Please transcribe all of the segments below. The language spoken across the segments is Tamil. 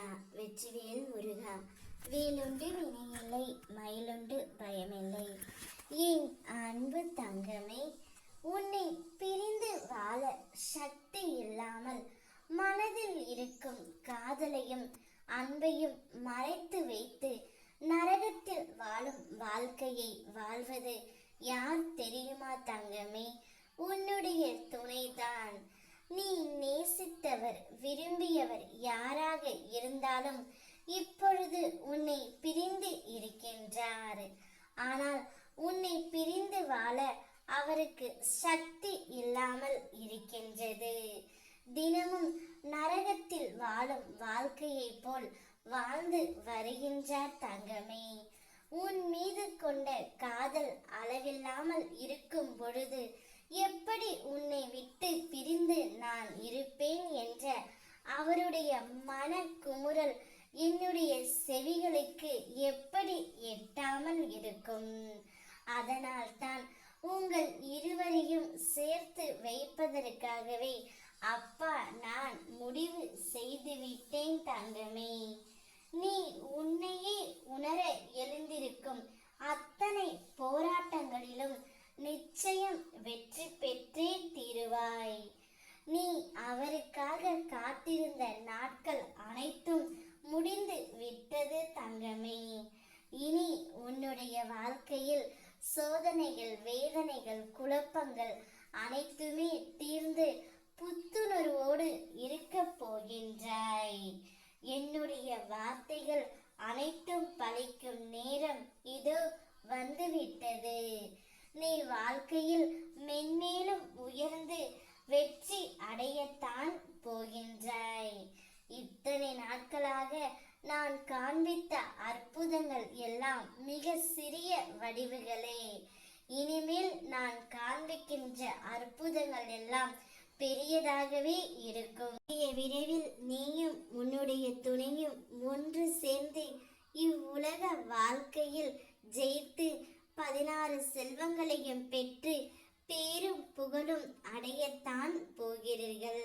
முருகா வெற்றிவேல் முருகா. வேலுண்டு வினையில்லை மயிலுண்டு பயமில்லை. என் அன்பு தங்கமே உன்னை பிரிந்து வாழ சக்தி இல்லாமல் மனதில் இருக்கும் காதலையும் அன்பையும் மறைத்து வைத்து நரகத்தில் வாழும் வாழ்க்கையை வாழ்வது யார் தெரியுமா தங்கமே? உன்னுடைய துணைதான் நீ நேசித்தவர் விரும்பியவர் யாராக இருந்தாலும் இப்பொழுது உன்னை பிரிந்து இருக்கின்றார். ஆனால் உன்னை பிரிந்து வாழ அவருக்கு சக்தி இல்லாமல் இருக்கின்றது. தினமும் நரகத்தில் வாழும் வாழ்க்கையைப் போல் வாழ்ந்து வருகின்றார் தங்கமே. உன் மீது கொண்ட காதல் அளவில்லாமல் இருக்கும் பொழுது எப்படி உன்னை விட்டு பிரிந்து நான் இருப்பேன் என்ற அவருடைய மன குமுறல் என்னுடைய செவிகளுக்கு எப்படி எட்டாமல் இருக்கும்? அதனால் தான் உங்கள் இருவரையும் சேர்த்து வைப்பதற்காகவே அப்பா நான் முடிவு செய்துவிட்டேன் தங்கமே. நீ உன்னையே உணர எழுந்திருக்கும் அத்தனை போராட்டங்களிலும் நிச்சயம் வெற்றி பெற்றே தீருவாய் நீ அவருக்காக காத்திருந்த நாட்கள் அனைத்தும் முடிந்து விட்டது தங்கமே இனி உன்னுடைய வாழ்க்கையில் சோதனைகள் வேதனைகள் குழப்பங்கள் அனைத்துமே தீர்ந்து புத்துணர்வோடு இருக்க போகின்றாய். என்னுடைய வார்த்தைகள் அனைத்தும் பழிக்கும் நேரம் இதோ வந்துவிட்டது. நீ வாழ்க்கையில் மென்மேலும் உயர்ந்து வெற்றி அடையத்தான் போகின்றாய். இத்தனை நாட்களாக நான் காண்பித்த அற்புதங்கள் எல்லாம் மிக சிறிய வடிவுகளே. இனிமேல் நான் காண்பிக்கின்ற அற்புதங்கள் எல்லாம் பெரியதாகவே இருக்கும். விரைவில் நீயும் உன்னுடைய துணையும் ஒன்று சேர்ந்து இவ்வுலக வாழ்க்கையில் ஜெயித்து பதினாறு செல்வங்களையும் பெற்று பேரும் புகழும் அடையத்தான் போகிறீர்கள்.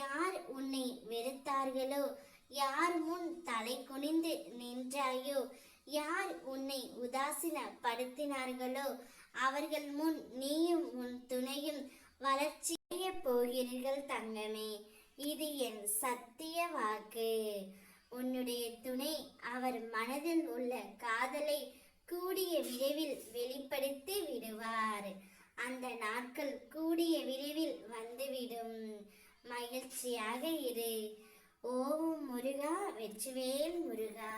யார் உன்னை வெறுத்தார்களோ யார் முன் தலை குனிந்து நின்றாயோ? யார் உன்னை உதாசீனப்படுத்தினார்களோ? அவர்கள் முன் நீயும் உன் துணையும் வளர்ச்சிய போகிறீர்கள் தங்கமே. இது என் சத்திய வாக்கு. உன்னுடைய துணை அவர் மனதில் உள்ள காதலை கூடிய விரைவில் வெளிப்படுத்தி விடுவார். அந்த நாட்கள் கூடிய விரைவில் வந்துவிடும். மகிழ்ச்சியாக இரு. ஓம் முருகா வெற்றிவேல் முருகா.